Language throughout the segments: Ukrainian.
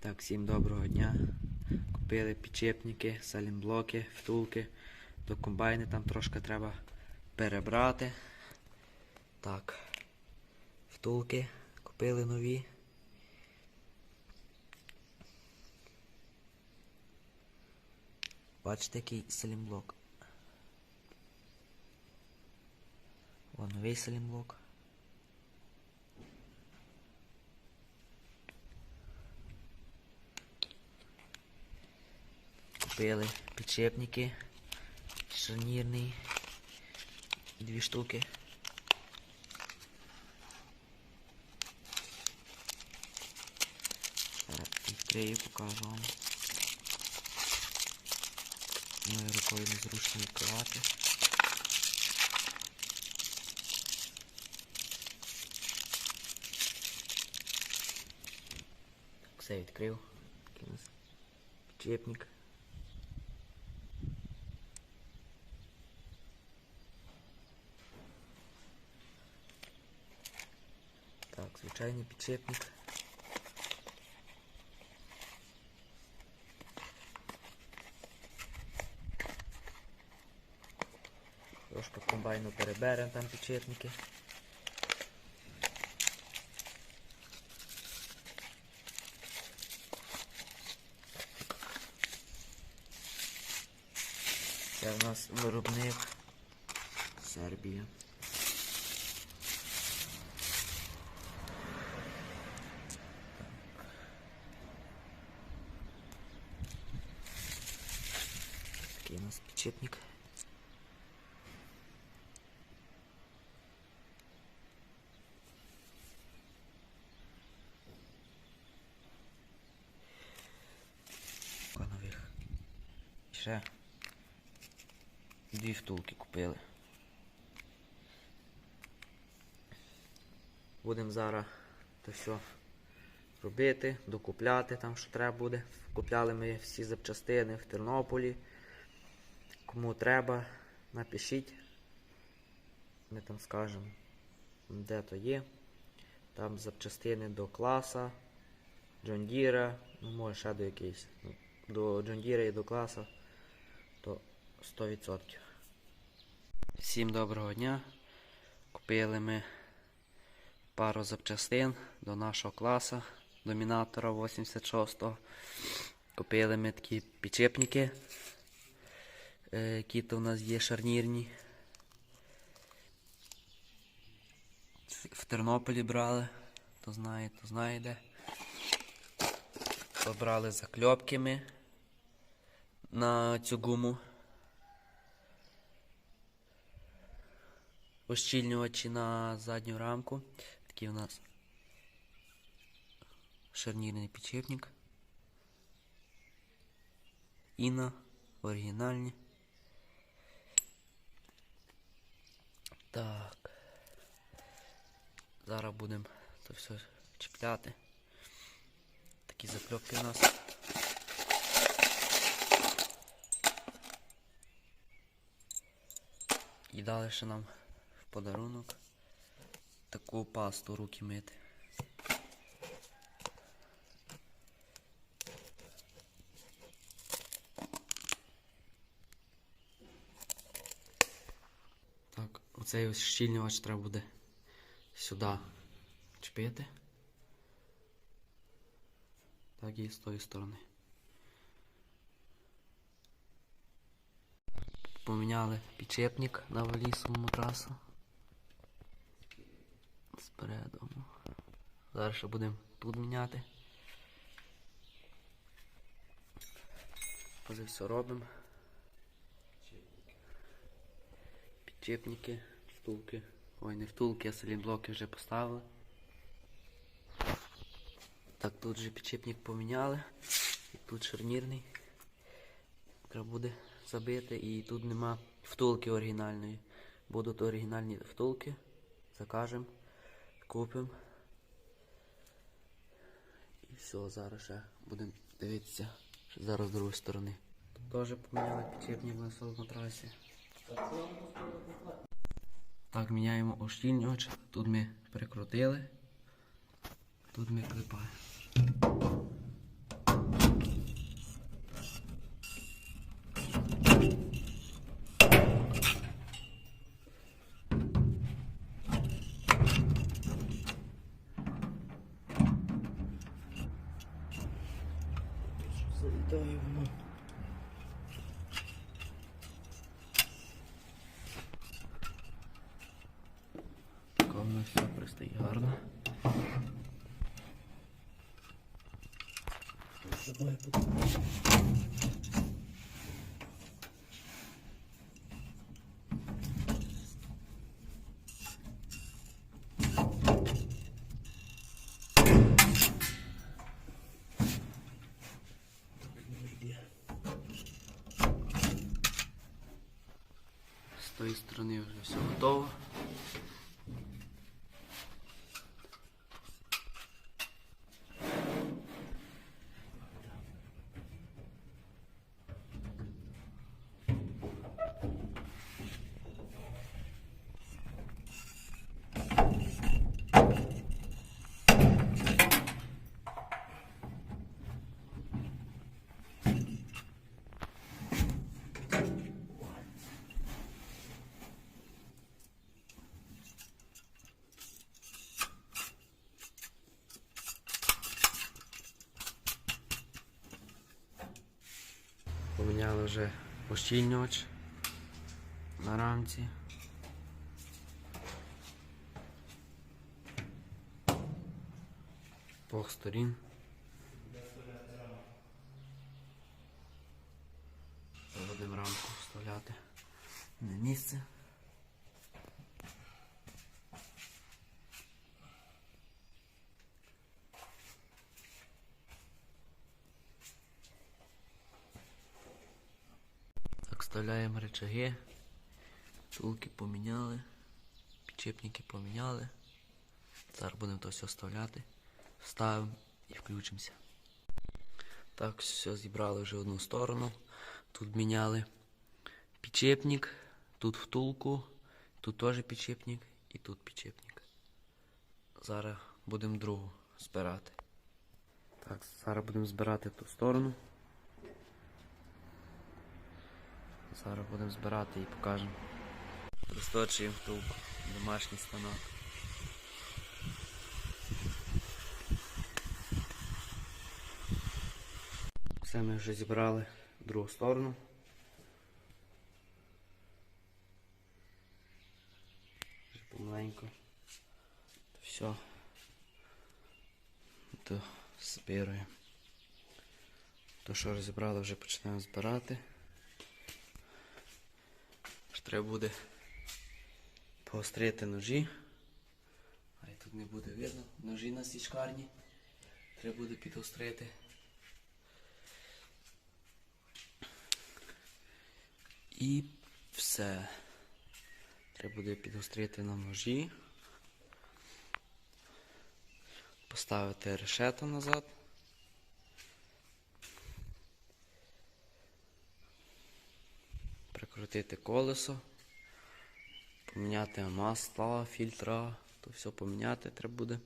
Так, всім доброго дня. Купили підчепники, салімблоки, втулки. До комбайни там трошки треба перебрати. Так. Втулки купили нові. Бачите, який салімблок. О, новий салімблок. Купили підшипники, шарнірний, дві штуки. Відкрию, покажу вам. Моєю рукою незручно відкривати. Так, все відкрив. Такий у нас підшипник. Так, звичайний підшипник. Трошки комбайну переберемо там підшипники. Це в нас виробник Сербія. Такий у нас підшипник. Нових. Ще дві втулки купили. Будемо зараз то все робити, докупляти там, що треба буде. Купляли ми всі запчастини в Тернополі. Кому треба, напишіть. Ми там скажемо, де то є. Там запчастини до класа, Deere, ну може ще до якийсь. Ну, До Deere і до класа, 100%. Всім доброго дня. Купили ми пару запчастин до нашого класу, домінатора 86-го. Купили ми такі підчепники, е, які то у нас є шарнірні. В Тернополі брали, то знає, то знає де. Побрали закльопки ми на цю гуму. Ощільнювачі на задню рамку. Такий у нас шарнірний підшипник. Іна, оригінальні. Так. Зараз будемо це все чіпляти. Такі закльопки у нас. І дали ще нам подарунок таку пасту руки мити. Так, оцей ось щільнювач треба буде сюди чіпити. Так і з тої сторони. Поміняли підчепник на валісовому трасу. Спереду. Зараз ще будемо тут міняти. Оце все робимо. Підчепники, втулки. Ой, не втулки, а салімблоки вже поставили. Так, тут же підчепник поміняли. І тут шарнірний. Треба буде забити. І тут нема втулки оригінальної. Будуть оригінальні втулки. Закажемо, купимо. І все, зараз ще будемо дивитися. Що зараз з другої сторони. Тут теж поміняли підчепник на трасі. Так, міняємо ощільнювач. Тут ми прикрутили. Тут ми клепаємо. Сторони вже все готово. Поміняли вже ощільнювач на рамці. Двох сторін. Будемо рамку вставляти на місце. Так, вставляємо рычаги. Тулки поміняли. Підчепники поміняли. Зараз будемо то все вставляти. Вставимо і включимося. Так, все зібрали вже одну сторону. Тут міняли підчепник, тут втулку, тут теж підчепник і тут підчепник. Зараз будемо другу збирати. Так, зараз будемо збирати ту сторону. Зараз будемо збирати і покажемо. Розточуємо втулку, домашній станок. Все ми вже зібрали в другу сторону. Вже помаленьку. Все. То збираємо. То, що розібрали, вже почнемо збирати. Треба буде поострити ножі. А тут не буде видно. Ножі на січкарні. Треба буде підострити. І все. Треба буде підострити на ножі. Поставити решето назад. Прикрутити колесо. Поміняти масла, фільтра, то все поміняти треба буде.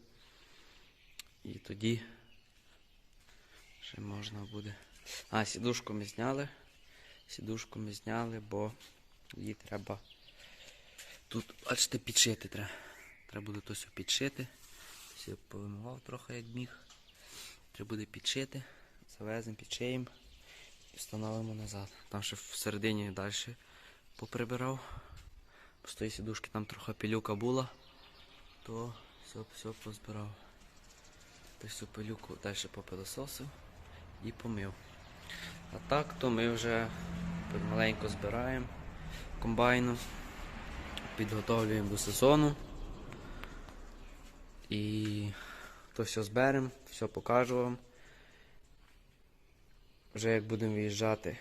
І тоді ще можна буде. А, сідушку ми зняли. Сідушку ми зняли, бо її треба тут, бачите, підшити треба. Треба буде то все підшити. Все повимивав трохи як міг. Треба буде підшити, завеземо, підшиємо і встановимо назад. Там ще всередині далі поприбирав. З тої сідушки там трохи пилюка була, то все, все позбирав. То пилюку далі попилососив і помив. А так, то ми вже маленько збираємо комбайну, підготовлюємо до сезону. І то все зберемо, все покажу вам. Вже як будемо виїжджати,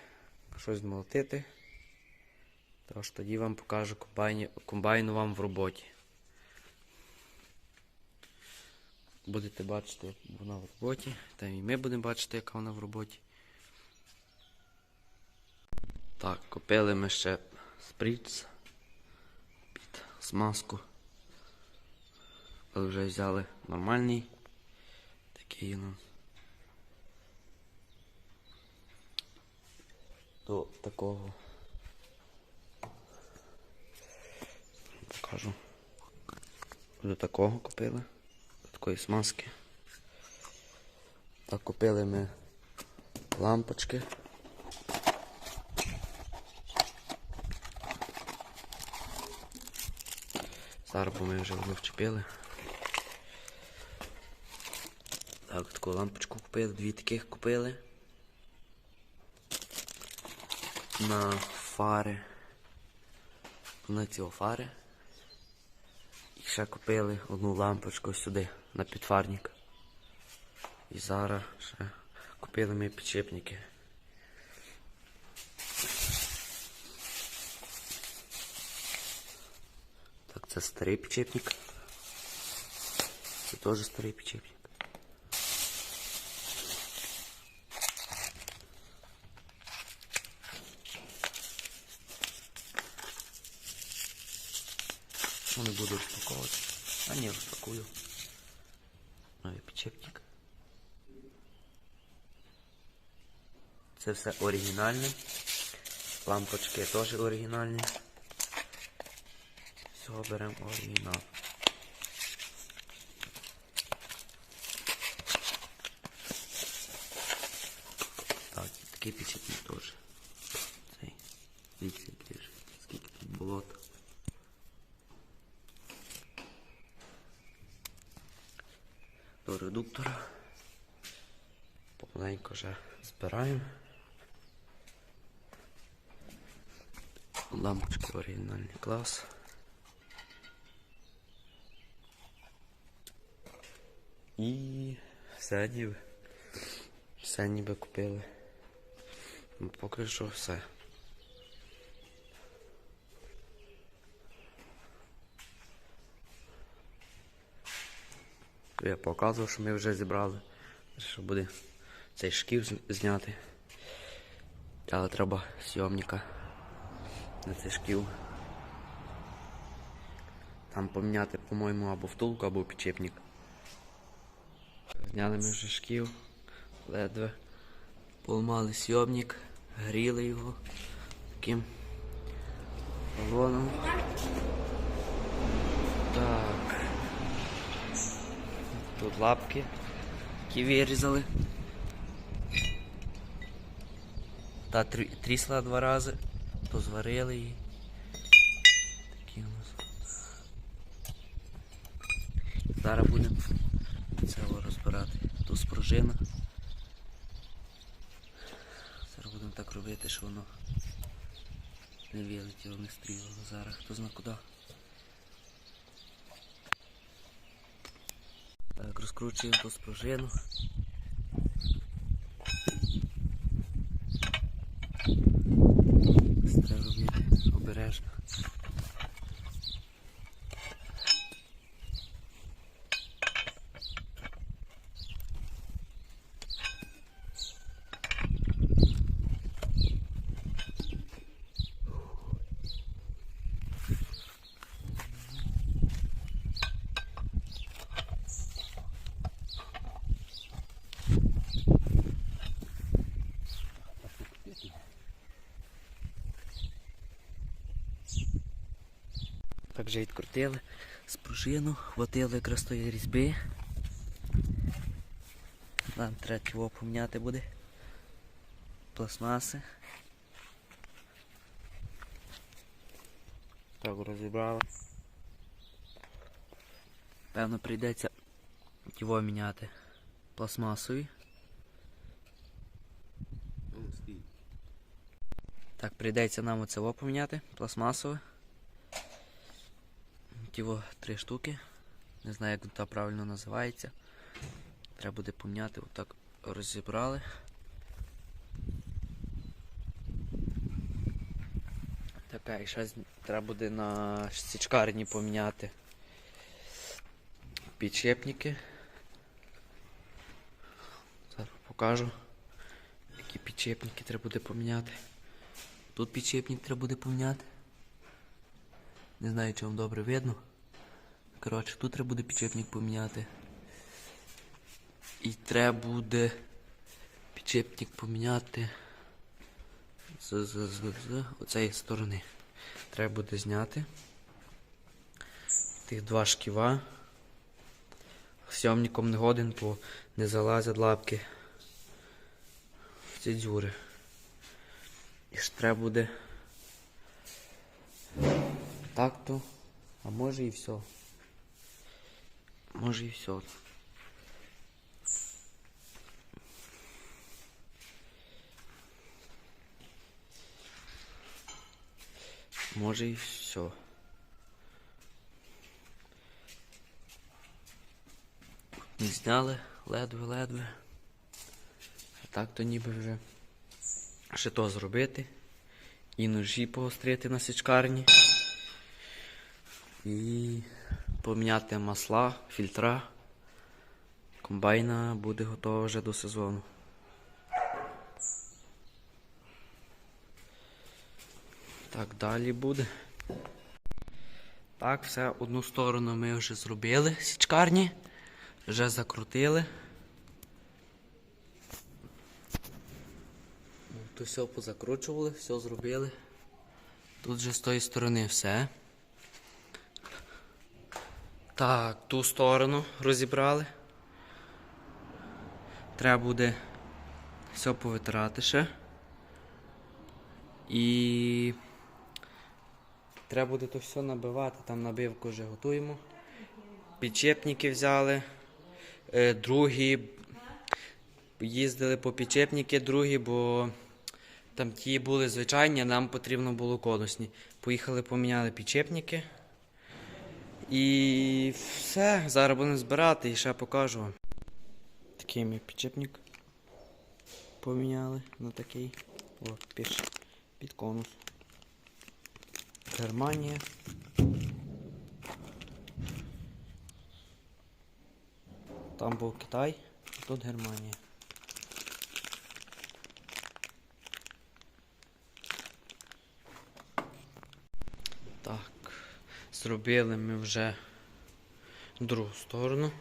щось молотити, то ж тоді вам покажу комбайні, комбайну вам в роботі. Будете бачити, як вона в роботі, та і ми будемо бачити, яка вона в роботі. Так, купили ми ще сприц під смазку. Але вже взяли нормальний. Такий ну. До такого. Покажу. До такого купили. До такої смазки. Так купили ми лампочки. Зараз ми вже одну вчепили. Так, таку лампочку купили, дві таких купили. На фари. На ці фари. Ще купили одну лампочку сюди, на підфарник. І зараз ще купили ми підшипники. Так, це старий підшипник. Це теж старий підшипник. Ну, не буду розпаковувати. А ні, розпакую. Новий підшипник. Це все оригінальне. Лампочки теж оригінальні. Всього беремо оригінал. Так, такий підшипник теж. Цей. Дивіться, теж. Скільки тут болота. До редуктора. Помаленько вже збираємо. Лампочки оригінальний клас. І все ніби. Все ніби купили. Ну, поки що все. Я показував, що ми вже зібрали. Що буде цей шків зняти. Але треба сйомника на цей шків. Там поміняти, по-моєму, або втулку, або підчепник. Зняли ми вже шків, ледве. Поламали сйомник, гріли його таким балоном. Так. Тут лапки, які вирізали. Та трісла два рази, то зварили її. Такі у нас. Зараз будемо це розбирати. Тут спружина. Зараз будемо так робити, що воно не вилетіло, не стрілило. Зараз хто зна куди. Так, розкручуємо ту спружину. Це треба робити обережно. Так вже відкрутили спружину, хватило якраз тої різьби. Нам треба його поміняти буде. Пластмаси. Так розібрали. Певно прийдеться його міняти пластмасові. Так, прийдеться нам оце поміняти, пластмасове. Тіло три штуки. Не знаю, як воно правильно називається. Треба буде поміняти, отак розібрали. Така, і з- треба буде на січкарні поміняти підшипники. Зараз покажу, які підшипники треба буде поміняти. Тут підшипник треба буде поміняти. Не знаю, чи вам добре видно. Коротше, тут треба буде підчепник поміняти. І треба буде підчепник поміняти з, з, з, з оцеї сторони. Треба буде зняти тих два шківа. Сьомником не годен, бо не залазять лапки в ці дзюри. І ж треба буде. Так то. А може і все. Може і все. Може і все. Не зняли ледве-ледве. А так то ніби вже ще то зробити. І ножі погострити на січкарні. І поміняти масла, фільтра. Комбайна буде готова вже до сезону. Так, далі буде. Так, все, одну сторону ми вже зробили січкарні. Вже закрутили. То все позакручували, все зробили. Тут вже з тої сторони все. Так, ту сторону розібрали. Треба буде все повитирати ще. І треба буде то все набивати, там набивку вже готуємо. Підчепники взяли. Е, другі їздили по підчепники, другі, бо там ті були звичайні, нам потрібно було конусні. Поїхали, поміняли підчепники. І все, зараз будемо збирати і ще покажу вам. Такий ми підчепник поміняли на такий. О, піш, під конус. Германія. Там був Китай, а тут Германія. Так, зробили ми вже другу сторону.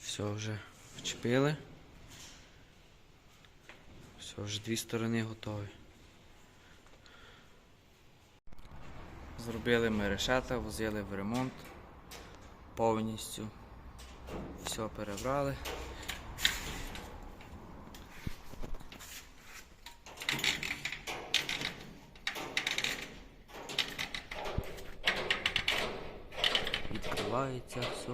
Все вже вчепили. Все, вже дві сторони готові. Зробили ми решета, возили в ремонт повністю. Все перебрали. Все.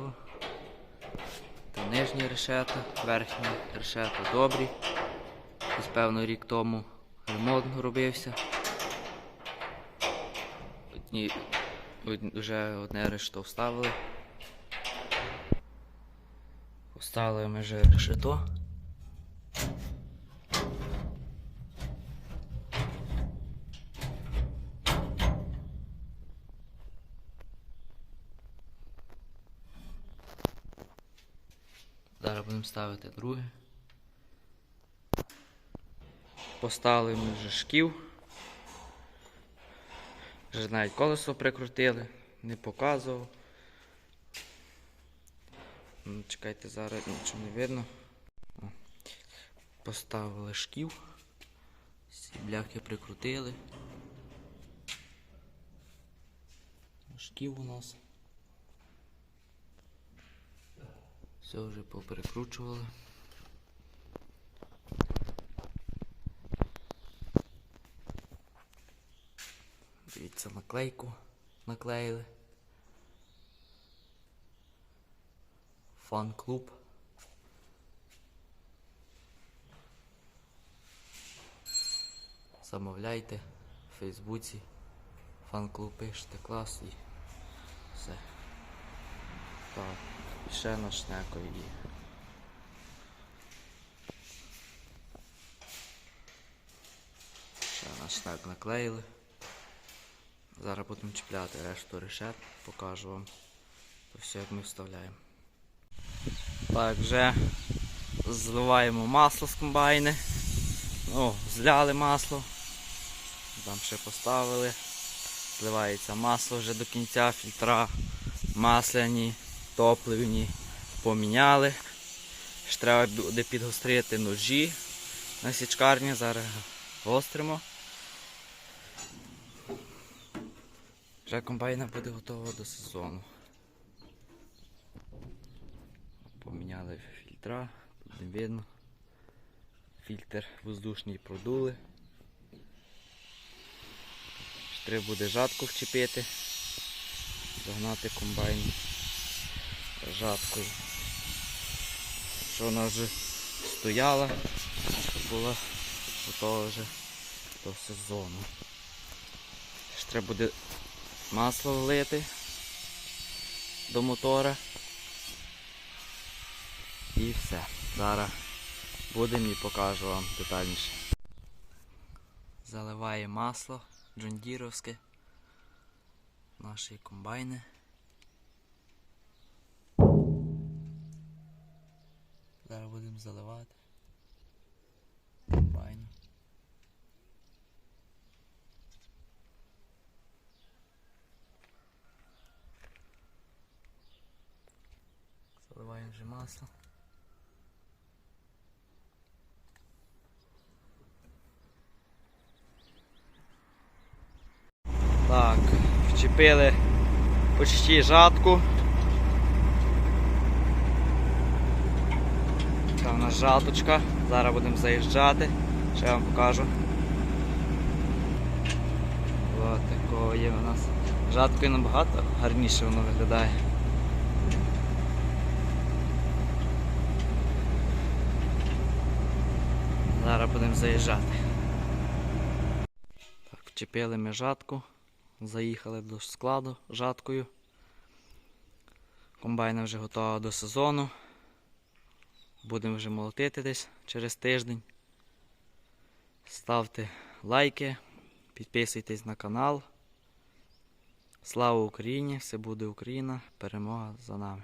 Та нижні решета, верхні решета добрі. Ось певно рік тому ремонт робився. Одні, вже одне решето вставили. Поставили ми вже решето. Зараз будемо ставити друге. Поставили ми вже шків. Вже навіть колесо прикрутили, не показував. Ну, Чекайте, зараз нічого не видно. Поставили шків. Всі бляхи прикрутили. Шків у нас. Все вже поперекручували. Дивіться, наклейку наклеїли. Фан-клуб. Замовляйте в Фейсбуці. Фан-клуб пишете клас і все. Так, і ще на шнекові. Ще на шнек наклеїли. Зараз будемо чіпляти решту решет, покажу вам. То все як ми вставляємо. Так, вже зливаємо масло з комбайни. Ну, зляли масло. Там ще поставили. Зливається масло вже до кінця, фільтра масляні, топливні поміняли. Ще треба буде підгострити ножі на січкарні, зараз гостримо. Вже комбайна буде готова до сезону. Поміняли фільтра, тут не видно. Фільтр воздушний продули. Ще Треба буде жатку вчепити. Загнати комбайн жаткою. Що вона вже стояла, була готова вже до сезону. Ще треба буде масло влити до мотора. І все. Зараз будемо і покажу вам детальніше. Заливає масло джондіровське. Наші комбайни. Зараз будемо заливати. Комбайн. Заливаємо вже масло. Так, вчепили почти жатку. У жаточка. Зараз будемо заїжджати. Ще вам покажу. Ось такого є у нас. Жаткою набагато гарніше воно виглядає. Зараз будемо заїжджати. Так, вчепили ми жатку. Заїхали до складу жаткою. Комбайна вже готова до сезону. Будемо вже молотити десь через тиждень. Ставте лайки, підписуйтесь на канал. Слава Україні! Все буде Україна! Перемога за нами!